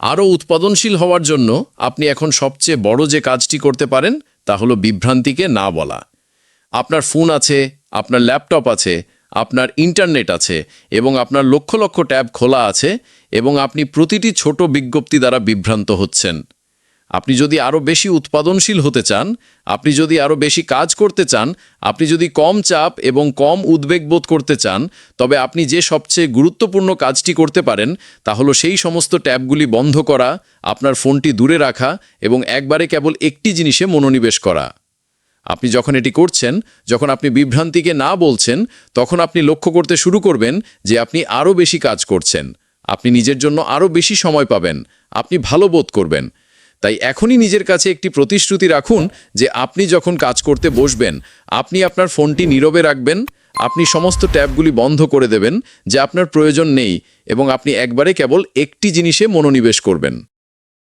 আরও উৎপাদনশীল হওয়ার জন্য আপনি এখন সবচেয়ে বড় যে কাজটি করতে পারেন, তা হলো বিভ্রান্তিকে না বলা। আপনার ফোন আছে, আপনার ল্যাপটপ আছে, আপনার ইন্টারনেট আছে, এবং আপনার লক্ষ লক্ষ ট্যাব খোলা আছে, এবং আপনি প্রতিটি ছোট বিজ্ঞপ্তি দ্বারা বিভ্রান্ত হচ্ছেন। আপনি যদি আরও বেশি উৎপাদনশীল হতে চান, আপনি যদি আরও বেশি কাজ করতে চান, আপনি যদি কম চাপ এবং কম উদ্বেগ বোধ করতে চান, তবে আপনি যে সবচেয়ে গুরুত্বপূর্ণ কাজটি করতে পারেন তা হলো সেই সমস্ত ট্যাবগুলি বন্ধ করা, আপনার ফোনটি দূরে রাখা এবং একবারে কেবল একটি জিনিসে মনোনিবেশ করা। আপনি যখন এটি করছেন, যখন আপনি বিভ্রান্তিকে না বলছেন, তখন আপনি লক্ষ্য করতে শুরু করবেন যে আপনি আরও বেশি কাজ করছেন। আপনি নিজের জন্য আরও বেশি সময় পাবেন। আপনি ভালো বোধ করবেন। তাই এখনই নিজের কাছে একটি প্রতিশ্রুতি রাখুন যে আপনি যখন কাজ করতে বসবেন, আপনি আপনার ফোনটি নীরবে রাখবেন, আপনি সমস্ত ট্যাবগুলি বন্ধ করে দেবেন যে আপনার প্রয়োজন নেই এবং আপনি একবারে কেবল একটি জিনিসে মনোনিবেশ করবেন।